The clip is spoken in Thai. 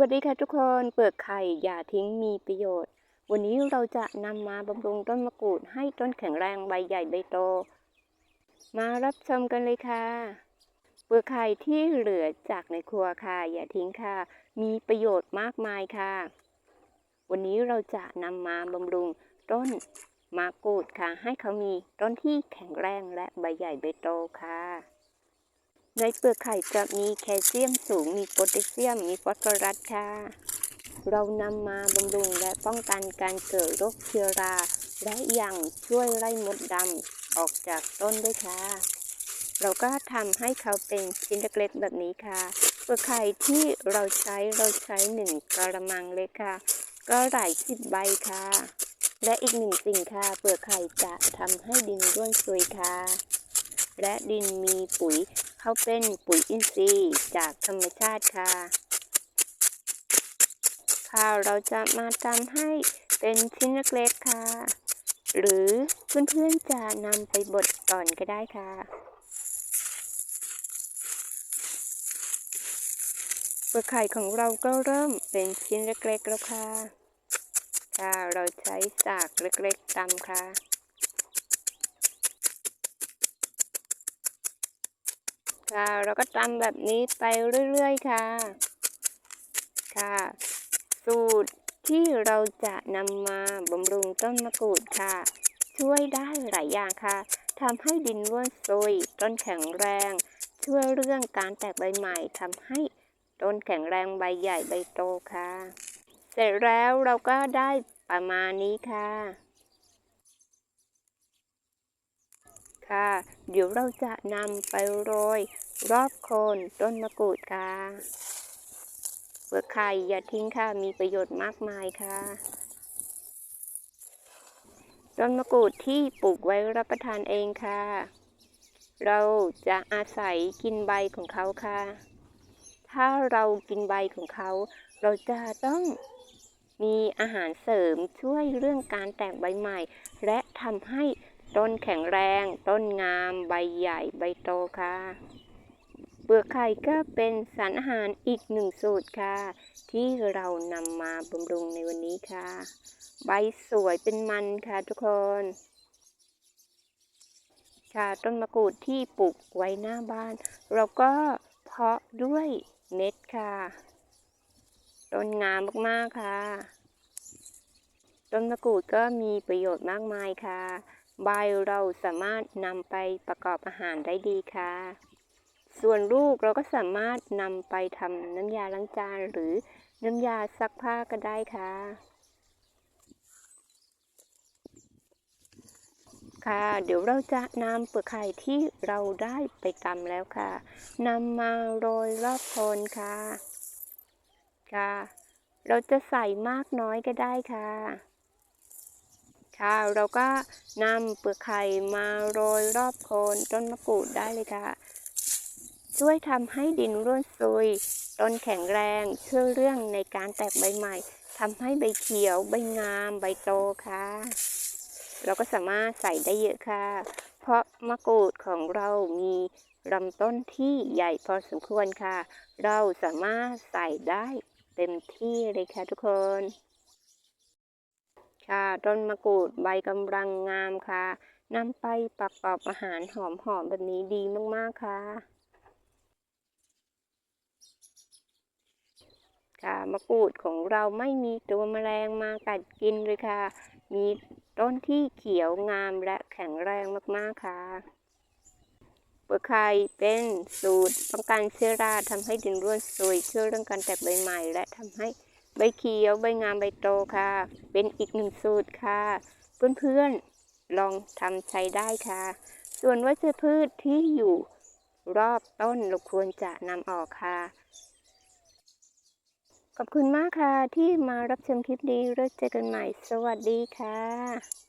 วัสดีค่ะทุกคนเปลือกไข่อย่าทิ้งมีประโยชน์ วันนี้เราจะนำมาบำรุงต้นมะกรูดให้ต้นแข็งแรงใบใหญ่ใบโต มารับชมกันเลยค่ะ เปลือกไข่ที่เหลือจากในครัวค่ะ อย่าทิ้งค่ะ มีประโยชน์มากมายค่ะ วันนี้เราจะนำมาบำรุงต้นมะกรูดค่ะ ให้เขามีต้นที่แข็งแรงและใบใหญ่ใบโตค่ะ ในเปลือกไข่จะมีแคลเซียมสูง มีโพแทสเซียม มีฟอสฟอรัสค่ะ เรานำมาบำรุงและป้องกันการเกิดโรคเชื้อรา และยังช่วยไล่มดดำออกจากต้นด้วยค่ะ เราก็ทำให้เขาเป็นชิ้นเล็กๆแบบนี้ค่ะ เปลือกไข่ที่เราใช้เราใช้หนึ่งกระมังเลยค่ะ ก็หลายสิบใบค่ะ และอีกหนึ่งสิ่งค่ะเปลือกไข่จะทำให้ดินร่วนซุยค่ะ และดินมีปุ๋ย เขาเป็นปุ๋ยอินทรีย์จากธรรมชาติค่ะ ค่ะเราจะมาทำให้เป็นชิ้นเล็กๆค่ะ หรือเพื่อนๆจะนำไปบดก่อนก็ได้ค่ะเปลือกไข่ของเราก็เริ่มเป็นชิ้นเล็กๆแล้วค่ะ ค่ะ เราใช้สากเล็กๆตำค่ะ ค่ะ เราก็ตำแบบนี้ไปเรื่อยๆค่ะ ค่ะ สูตรที่เราจะนำมาบำรุงต้นมะกรูดค่ะ ช่วยได้หลายอย่างค่ะทำให้ดินร่วนซุยต้นแข็งแรง ช่วยเรื่องการแตกใบใหม่ทำให้ต้นแข็งแรงใบใหญ่ใบโตค่ะ เสร็จแล้วเราก็ได้ประมาณนี้ค่ะ ค่ะ เดี๋ยวเราจะนำไปโรย รอบโคนต้นมะกรูดค่ะเปลือกไข่อย่าทิ้งค่ะ มีประโยชน์มากมายค่ะ ต้นมะกรูดที่ปลูกไว้รับประทานเองค่ะ เราจะอาศัยกินใบของเขาค่ะ ถ้าเรากินใบของเขา เราจะต้องมีอาหารเสริมช่วยเรื่องการแตกใบใหม่ และทำให้ต้นแข็งแรง ต้นงาม ใบใหญ่ ใบโตค่ะ เปลือกไข่ก็เป็นสารอาหารอีกหนึ่งสูตรค่ะ ที่เรานำมาบำรุงในวันนี้ค่ะ ใบสวยเป็นมันค่ะทุกคน ค่ะต้นมะกรูดที่ปลูกไว้หน้าบ้าน เราก็เพาะด้วยเม็ดค่ะต้นงามมากๆค่ะต้นมะกรูดก็มีประโยชน์มากมายค่ะ ใบเราสามารถนำไปประกอบอาหารได้ดีค่ะ ส่วนลูกเราก็สามารถนำไปทำน้ำยาล้างจานหรือน้ำยาซักผ้าก็ได้ค่ะ ค่ะ เดี๋ยวเราจะนำเปลือกไข่ที่เราได้ไปตำแล้วค่ะนำมาโรยรอบโคนค่ะ ค่ะ เราจะใส่มากน้อยก็ได้ค่ะค่ะเราก็นำเปลือกไข่มาโรยรอบโคนต้นมะกรูดได้เลยค่ะ ช่วยทำให้ดินร่วนซุย ต้นแข็งแรงช่วยเรื่องในการแตกใบใหม่ทำให้ใบเขียว ใบงาม ใบโตค่ะ เราก็สามารถใส่ได้เยอะค่ะ เพราะมะกรูดของเรามีลำต้นที่ใหญ่พอสมควรค่ะ เราสามารถใส่ได้เต็มที่เลยค่ะทุกคน ค่ะต้นมะกรูดใบกำลังงามค่ะนำไปประกอบอาหารหอมๆแบบนี้ดีมากๆค่ะ ค่ะมะกรูดของเราไม่มีตัวแมลงมากัดกินเลยค่ะ มีต้นที่เขียวงามและแข็งแรงมากๆค่ะเปลือกไข่เป็นสูตรป้องกันเชื้อราทำให้ดินร่วนซุยช่วยเรื่องการแตกใบใหม่ และทำให้ใบเขียวใบงามใบโตค่ะ เป็นอีกหนึ่งสูตรค่ะ เพื่อนๆลองทำใช้ได้ค่ะ ส่วนวัชพืชที่อยู่รอบต้นเราควรจะนำออกค่ะ ขอบคุณมากค่ะที่มารับชมคลิปนี้แล้วเจอกันใหม่ สวัสดีค่ะ